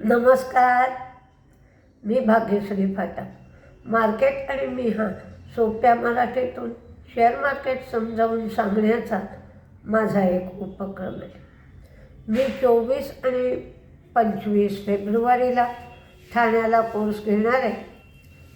नमस्कार. मी भाग्यश्री फाटा मार्केट आणि मी हा सोप्या मराठीतून शेअर मार्केट समजावून सांगण्याचा माझा एक उपक्रम आहे. मी चोवीस आणि पंचवीस फेब्रुवारीला ठाण्याला कोर्स घेणार आहे.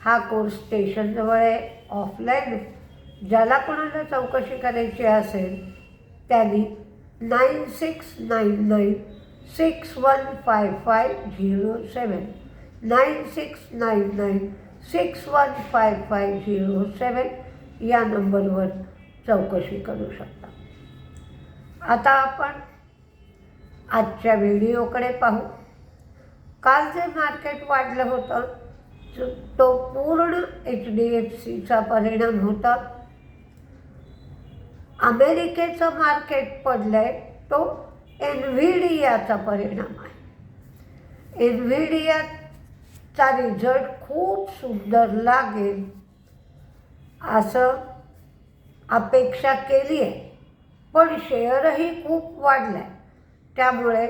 हा कोर्स स्टेशनजवळ आहे. ऑफलाईन आहे. ज्याला कोणाला चौकशी करायची असेल त्यांनी nine six nine nine six one five five zero seven nine six nine nine six one five five zero seven या नंबरवर चौकशी करू शकता. आता आपण आजच्या व्हिडिओकडे पाहू. काल जे मार्केट वाढलं होतं तो- पूर्ण एच डी एफ सीचा परिणाम होता. अमेरिकेचं मार्केट पडलं आहे तो एनव्हिडियाचा परिणाम आहे. एनव्हिडियाचा रिझल्ट खूप सुंदर लागेल असं अपेक्षा केली आहे. पण शेअरही खूप वाढला आहे त्यामुळे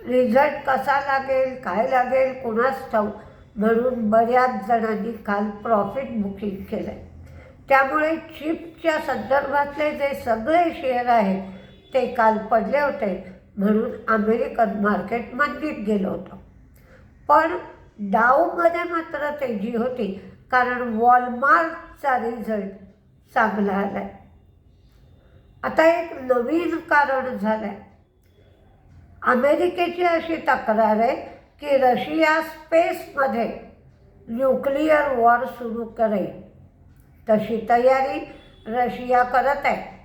रिझल्ट कसा लागेल काय लागेल कुणास ठाऊ म्हणून बऱ्याच जणांनी काल प्रॉफिट बुकिंग केलं आहे त्यामुळे चिपच्या संदर्भातले जे सगळे शेअर आहेत ते काल पडले होते म्हणून अमेरिकन मार्केट मंदीत गेलं होतं. पण डाऊमध्ये मात्र तेजी होती कारण वॉलमार्टचा रिझल्ट चांगला आला आहे आता एक नवीन कारण झालं आहे अमेरिकेची अशी तक्रार आहे की रशिया स्पेसमध्ये न्यूक्लिअर वॉर सुरू करेल. तशी तयारी रशिया करत आहे.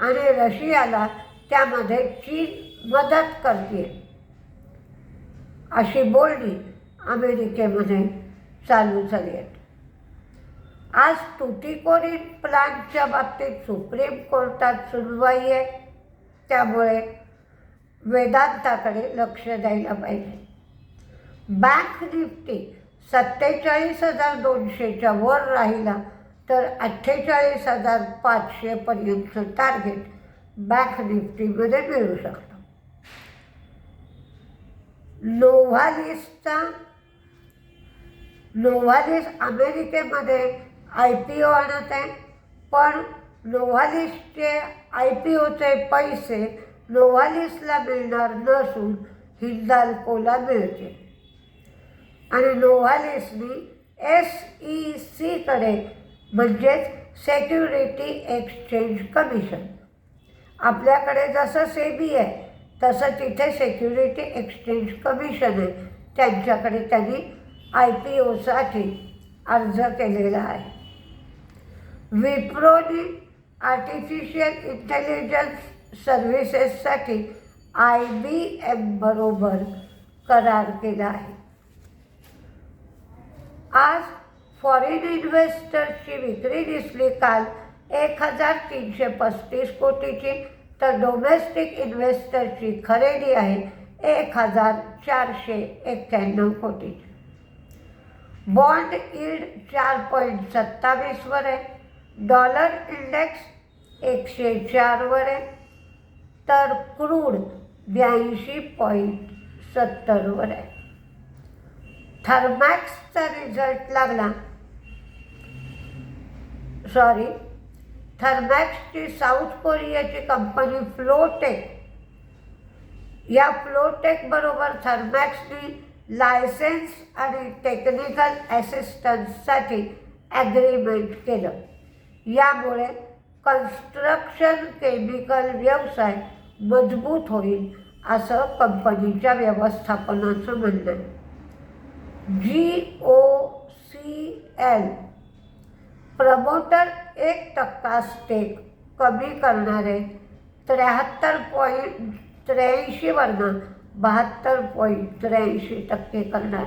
आणि रशियाला त्यामध्ये चीन मदत करते. अशी बोलणी अमेरिकेमध्ये चालू झाली आहेत आज तुटीकोरीन प्लांटच्या बाबतीत सुप्रीम कोर्टात सुनवाई आहे. त्यामुळे वेदांताकडे लक्ष द्यायला पाहिजे. बँक निफ्टी सत्तेचाळीस हजार दोनशेच्या वर राहिला. तर अठ्ठेचाळीस हजार पाचशेपर्यंतचं टार्गेट बँक निफ्टीमध्ये मिळू शकतं. नोव्हालिसचा नोव्हालिस अमेरिकेमध्ये आय पी ओ आणत आहे पण नोव्हालिसचे आय पी ओचे पैसे नोव्हालिसला मिळणार नसून हिंदाल्कोला मिळते आणि नोव्हालिसनी एस ई सीकडे म्हणजेच सेक्युरिटी एक्सचेंज कमिशन आपल्याकडे जसं सेबी आहे तसं तिथे सेक्युरिटी एक्सचेंज कमिशन आहे. त्यांच्याकडे त्यांनी आय पी ओसाठी अर्ज केलेला आहे. विप्रोनी आर्टिफिशियल इंटेलिजन्स सर्व्हिसेससाठी आय बी एम बरोबर करार केला आहे. आज फॉरेन इन्व्हेस्टर्सची विक्री दिसली काल एक हजार तीनशे पस्तीस कोटीची. तर डोमेस्टिक इन्व्हेस्टरची खरेदी आहे एक हजार चारशे एक्क्याण्णव कोटीची बॉन्ड इल्ड चार पॉईंट सत्तावीसवर आहे. डॉलर इंडेक्स एकशे चारवर आहे. तर क्रूड ब्याऐंशी पॉईंट सत्तरवर आहे. थर्मॅक्सचा रिझल्ट लागला. सॉरी थर्मॅक्सची साऊथ कोरियाची कंपनी फ्लोटेक या फ्लोटेकबरोबर थर्मॅक्सनी लायसेन्स आणि टेक्निकल असिस्टन्ससाठी ॲग्रीमेंट केलं. यामुळे कन्स्ट्रक्शन केमिकल व्यवसाय मजबूत होईल असं कंपनीच्या व्यवस्थापनाचं म्हणणं आहे. G O C L promoter एक टक्का स्टेक कमी करणारे त्र्याहत्तर पॉईंट त्र्याऐंशीवरनं बहात्तर पॉईंट त्र्याऐंशी टक्के करणार.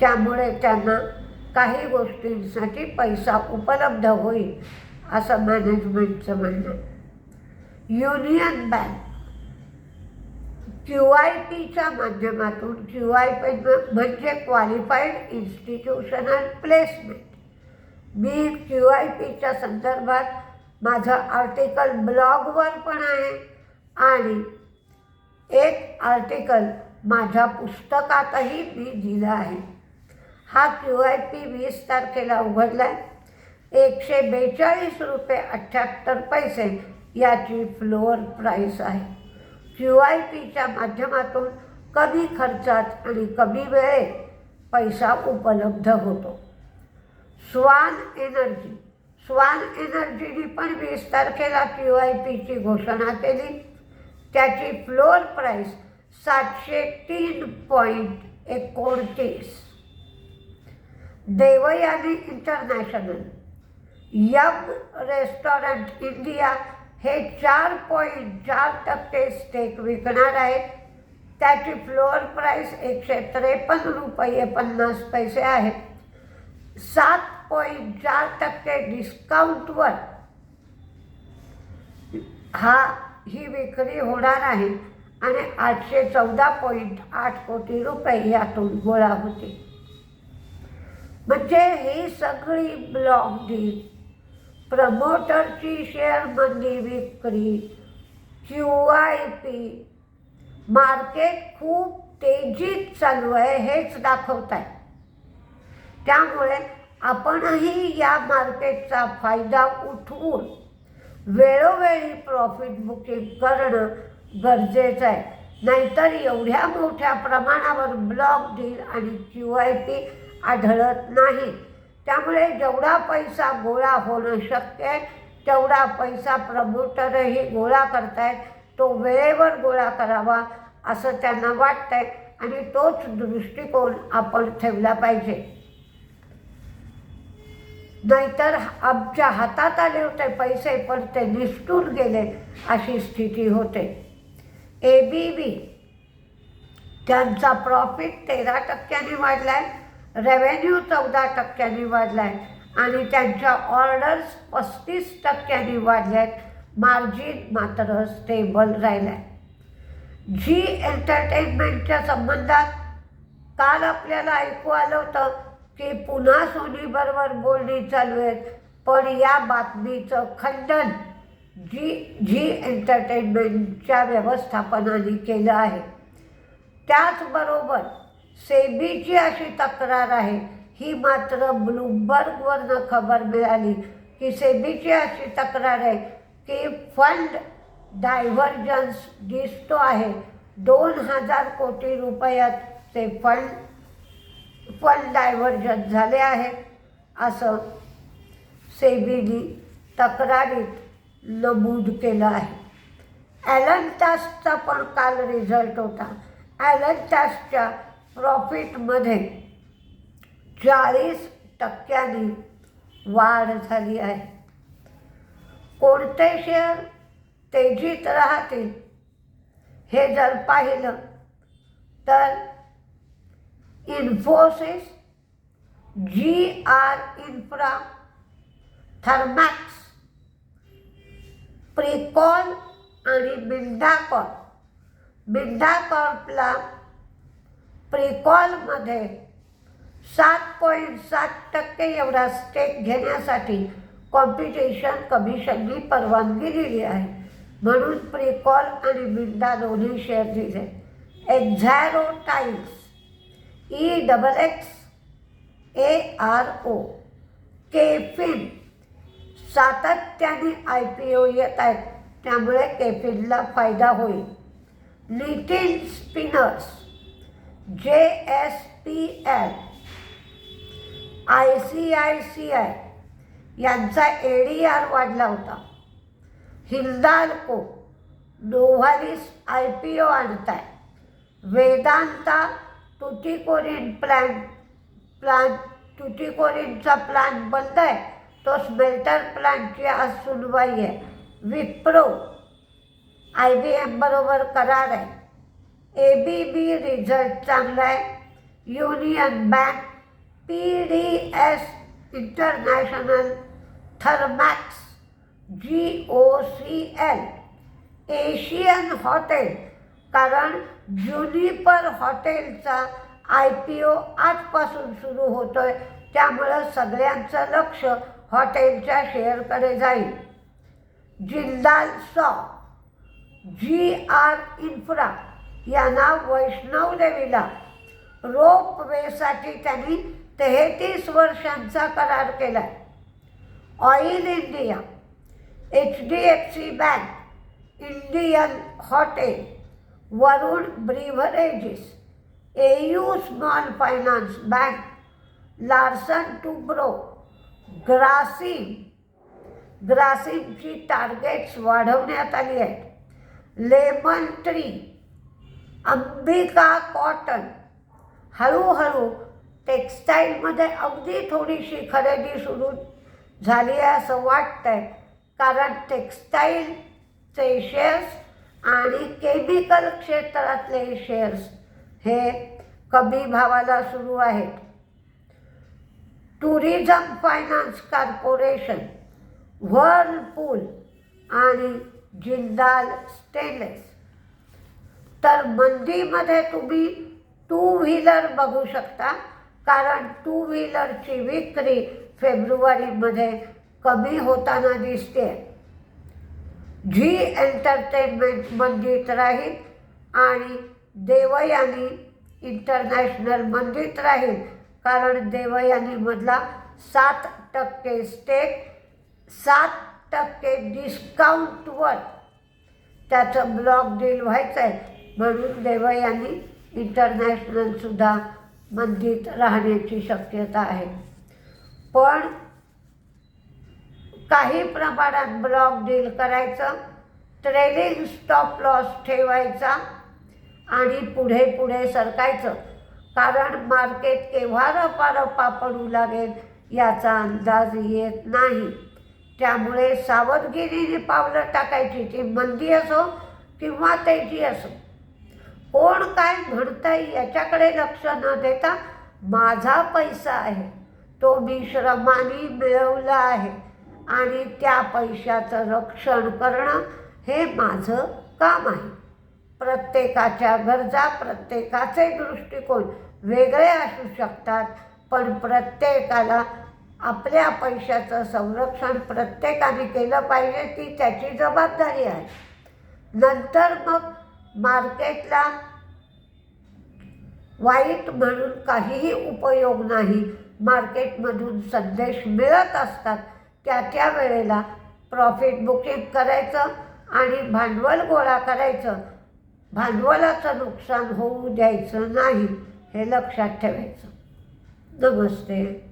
त्यामुळे त्यांना काही गोष्टींसाठी पैसा उपलब्ध होईल असं मॅनेजमेंटचं म्हणणं आहे. युनियन बँक क्यू आय पीच्या माध्यमातून क्यू आय पी म्हणजे क्वालिफाईड इन्स्टिट्यूशनल प्लेसमेंट मी क्यू आय पीच्या संदर्भात माझं आर्टिकल ब्लॉगवर पण आहे आणि एक आर्टिकल माझ्या पुस्तकातही मी दिलं आहे. हा क्यू आय पी वीस तारखेला उघडला आहे एकशे बेचाळीस रुपये अठ्ठ्याहत्तर पैसे याची फ्लोअर प्राईस आहे. क्यू आय पीच्या माध्यमातून कमी खर्चात आणि कमी वेळेत पैसा उपलब्ध होतो. स्वान एनर्जी स्वान एनर्जीने पण वीस तारखेला क्यू आय पीची घोषणा केली. त्याची फ्लोअर प्राईस सातशे तीन पॉईंट एकोणतीस. Devyani International Yum restaurant India हे चार पॉईंट चार टक्के स्टेक विकणार आहेत त्याची फ्लोअर प्राईस एकशे त्रेपन्न रुपये पन्नास पैसे आहे. सात पॉईंट चार टक्के डिस्काउंटवर हा ही विक्री होणार आहे आणि आठशे चौदा पॉईंट आठ कोटी रुपये यातून गोळा होते म्हणजे ही सगळी ब्लॉक डील प्रमोटरची शेअरमधली विक्री क्यू आय पी मार्केट खूप तेजीत चालू आहे हेच दाखवत आहे त्यामुळे आपणही या मार्केटचा फायदा उठवून वेळोवेळी प्रॉफिट बुकिंग करणं गरजेचं आहे. नाहीतर एवढ्या मोठ्या प्रमाणावर ब्लॉक डील आणि क्यू आय पी आढळत नाही. त्यामुळे जेवढा पैसा गोळा होणं शक्य आहे तेवढा पैसा प्रमोटरही गोळा करतायत. तो वेळेवर गोळा करावा असं त्यांना वाटतंय आणि तोच दृष्टिकोन आपण ठेवला पाहिजे. नाहीतर आमच्या हातात आले होते पैसे पण ते निसटून गेले अशी स्थिती होते. ए बी बी त्यांचा प्रॉफिट तेरा टक्क्यांनी वाढला आहे रेव्हेन्यू चौदा टक्क्यांनी वाढला आहे आणि त्यांच्या ऑर्डर्स पस्तीस टक्क्यांनी वाढल्या आहेत मार्जिन मात्र स्टेबल राहिलं आहे जी एंटरटेनमेंटच्या संबंधात काल आपल्याला ऐकू आलं होतं की पुन्हा सोनीबरोबर बोलणी चालू आहेत. पण या बातमीचं खंडन जी जी एंटरटेनमेंटच्या व्यवस्थापनाने केलं आहे. त्याचबरोबर सेबीची अशी तक्रार आहे ही मात्र ब्लूमबर्गवरनं खबर मिळाली की सेबीची अशी तक्रार आहे की फंड डायव्हर्जन्स दिसतो आहे. दोन हजार कोटी रुपयात ते फंड पण डायव्हर्जन झाले आहेत असं सेबीनी तक्रारीत नमूद केलं आहे. ॲलन टास्कचा पण काल रिझल्ट होता. ॲलन टास्कच्या प्रॉफिटमध्ये चाळीस टक्क्यांनी वाढ झाली आहे. कोणते शेअर तेजीत राहतील हे जर पाहिलं तर Infosys G R infra Thermax Pricol आणि बिल्डाकॉर्प बिल्डाकॉर्पला प्रिकॉलमध्ये सात पॉईंट सात टक्के एवढा स्टेक घेण्यासाठी कॉम्पिटिशन कमिशननी परवानगी दिली आहे. म्हणून प्रिकॉल आणि बिंदा दोन्ही शेअर दिले. Exxaro tiles E double X A R O KFin सातत्याने आय पी ओ येत आहेत त्यामुळे केफिनला फायदा होईल. Little spinners J S P L I C I C I यांचा ए डी आर वाढला होता. Hindalco Novelis I P O आणताय. Vedanta Tuticorin plan plan तुतीकोरीनचा प्लान बंद आहे. तो स्मेल्टर प्लांटची आज सुनवाई आहे. विप्रो आय बी एम बरोबर करार आहे. ए बी बी रिझल्ट चांगला आहे. Union Bank P D S international Thermax G O C L Asian Hotel कारण ज्युनिपर हॉटेलचा आय पी ओ आजपासून सुरू होतो आहे त्यामुळं सगळ्यांचं लक्ष हॉटेलच्या शेअरकडे जाईल. जिंदाल सॉ जी आर इन्फ्रा यांना वैष्णव देवीला. रोप वेसाठी त्यांनी तेहतीस वर्षांचा करार केला Oil India H D F C Bank Indian Hotel. Varun Beverages AU Small Finance Bank Larsen Toubro Grasim ग्रासिमची targets वाढवण्यात आली आहेत. लेमन ट्री अंबिका कॉटन हळूहळू टेक्स्टाईलमध्ये अगदी थोडीशी खरेदी सुरू झाली आहे असं वाटतंय कारण टेक्स्टाईलचे शेअर्स आणि केमिकल क्षेत्रातले शेअर्स हे कमी भावाला सुरू आहेत. टुरिझम फायनान्स कॉर्पोरेशन व्हर्लपूल आणि जिंदाल स्टेनलेस तर मंदीमध्ये तुम्ही टू व्हीलर बघू शकता कारण टू व्हीलरची विक्री फेब्रुवारीमध्ये कमी होताना दिसते झी एंटरटेनमेंट मंदीत राहील आणि देवयानी इंटरनॅशनल मंदीत राहील कारण देवयानीमधला सात टक्के स्टेक सात टक्के डिस्काउंटवर त्याचं ब्लॉक डील व्हायचं आहे म्हणून देवयानी इंटरनॅशनलसुद्धा मंदीत राहण्याची शक्यता आहे. पण काही प्रमाणात ब्लॉक डील करायचं ट्रेलिंग स्टॉप लॉस ठेवायचा आणि पुढे पुढे सरकायचं. कारण मार्केट केव्हा रपा रपा पडू लागेल याचा अंदाज येत नाही. त्यामुळे सावधगिरीने पावलं टाकायची ती मंदी असो किंवा तेजी असो. कोण काय म्हणताय याच्याकडे लक्ष न देता माझा पैसा आहे तो मी श्रमाने मिळवला आहे. आणि त्या पैशाचं रक्षण करणं हे माझं काम आहे. प्रत्येकाच्या गरजा प्रत्येकाचे दृष्टिकोन वेगळे असू शकतात पण प्रत्येकाला आपल्या पैशाचं संरक्षण प्रत्येकाने केलं पाहिजे ती त्याची जबाबदारी आहे. नंतर मग मार्केटला वाईट म्हणून काहीही उपयोग नाही. मार्केटमधून संदेश मिळत असतात. त्या त्या वेळेला प्रॉफिट बुकिंग करायचं आणि भांडवल गोळा करायचं. भांडवलाचं नुकसान होऊ द्यायचं नाही हे लक्षात ठेवायचं. नमस्ते.